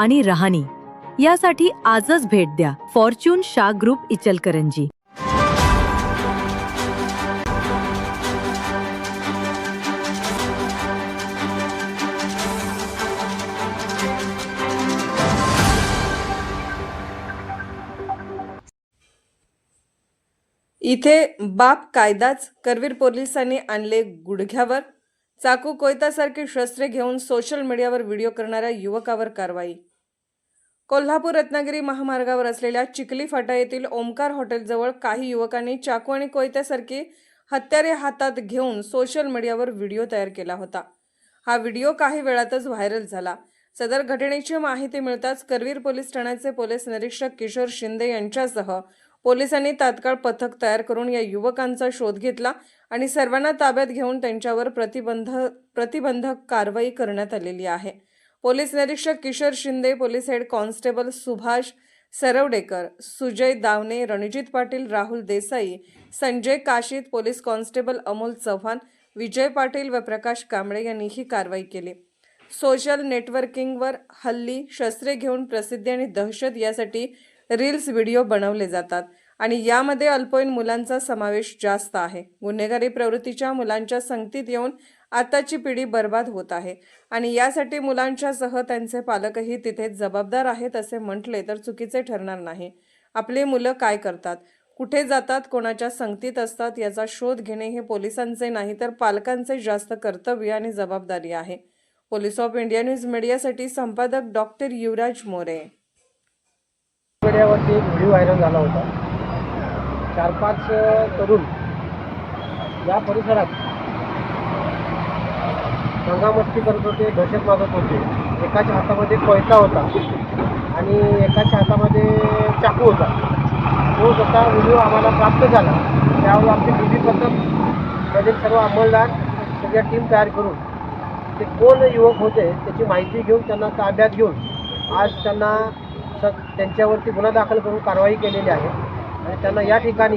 आणि राहणी. यासाठी आजच भेट द्या. Fortune Shah group Ichalkaranji. इथे बाप कायदाच करवीर पोलिसांनी आणले गुडघ्यावर. चाकू कोयतासारखी शस्त्रे घेऊन सोशल मीडियावर व्हिडिओ करणाऱ्या युवकावर कारवाई. कोल्हापूर रत्नागिरी महामार्गावर असलेल्या चिखली फाटा येथील ओमकार हॉटेलजवळ काही युवकांनी चाकू आणि कोयत्यासारखी हत्यारे हातात घेऊन सोशल मीडियावर व्हिडिओ तयार केला होता. हा व्हिडिओ काही वेळातच व्हायरल झाला. सदर घटनेची माहिती मिळताच करवीर पोलीस ठाण्याचे पोलीस निरीक्षक किशोर शिंदे यांच्यासह पोलिसांनी तात्काळ पथक तयार करून या युवकांचा शोध घेतला आणि सर्वांना ताब्यात घेऊन त्यांच्यावर प्रतिबंध प्रतिबंधक कारवाई करण्यात आलेली आहे. पोलीस निरीक्षक Kishor Shinde police head constable Subhash Sarawadekar Sujay Dawane Ranjit Patil Rahul Desai Sanjay काशीत police constable Amol Chavan Vijay Patil व प्रकाश कांबळे यांनी ही कारवाई केली. सोशल नेटवर्किंगवर हल्ली शस्त्रे घेऊन प्रसिद्धी आणि दहशत यासाठी रील्स व्हिडिओ बनवले जातात आणि यामध्ये अल्पवयीन मुलांचा समावेश जास्त आहे. गुन्हेगारी प्रवृत्तीच्या मुलांच्या संगतीत येऊन आताची पिढी बर्बाद होत आहे. आणि यासाठी मुलांच्या सह त्यांचे पालकही तिथे जबाबदार आहेत असे म्हटले तर चुकीचे ठरणार नाही. आपली मुलं काय करतात? कुठे जातात? कोणाच्या संगतीत असतात? याचा शोध घेणे हे पोलिसांचे नाही तर पालकांचे जास्त कर्तव्य आणि जबाबदारी आहे. पोलीस ऑफ इंडिया न्यूज मीडियासाठी संपादक डॉक्टर युवराज मोरे. मीडियावरती एक व्हिडिओ व्हायरल झाला होता. चार पाच तरुण या परिसरात दंगामस्ती करत होते दहशत मागत होते. एकाच्या हातामध्ये कोयता होता आणि एकाच्या हातामध्ये चाकू होता. तो जसा व्हिडिओ आम्हाला प्राप्त झाला. त्यावेळी आमची डी बी पथक सर्व अंमलदार सगळ्या टीम तयार करून ते कोण युवक होते त्याची माहिती घेऊन त्यांना ताब्यात घेऊन आज त्यांना स त्यांच्यावरती गुन्हा दाखल करून कारवाई केलेली आहे. आणि त्यांना या ठिकाणी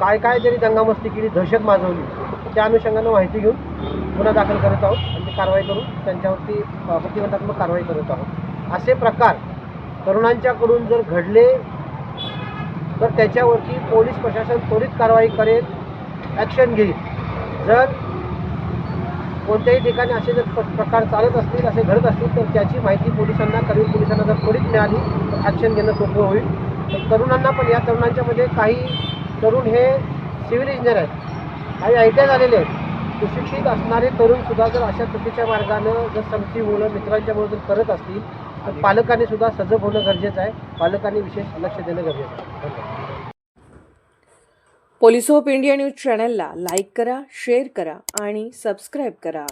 काय काय तरी दंगामस्ती केली दहशत माजवली त्या अनुषंगानं माहिती घेऊन गुन्हा दाखल करत आहोत. आणि ती कारवाई करून त्यांच्यावरती प्रतिबंधात्मक कारवाई करत आहोत. असे प्रकार तरुणांच्याकडून जर घडले तर त्याच्यावरती पोलीस प्रशासन त्वरित कारवाई करेल ॲक्शन घेईल. जर कोणत्याही ठिकाणी असे जर प्रकार चालत असतील असे घडत असतील तर त्याची माहिती पोलिसांना करवीर पोलिसांना जर त्वरित मिळाली तर ॲक्शन घेणं सोपं होईल. तर तरुणांना पण या तरुणांच्यामध्ये काही तरुण हे सिव्हिल इंजिनियर आहेत. काही आय टी आय झालेले आहेत. सुशिक्षित असणारे तरुणसुद्धा जर अशा चुकीच्या मार्गानं जर संगती मुलं मित्रांच्यामुळे जर करत असतील तर पालकांनी सुद्धा सजग होणं गरजेचं आहे. पालकांनी विशेष लक्ष देणं गरजेचं आहे. धन्यवाद ऑफ इंडिया न्यूज चॅनलला लाईक करा शेअर करा आणि सबस्क्राईब करा.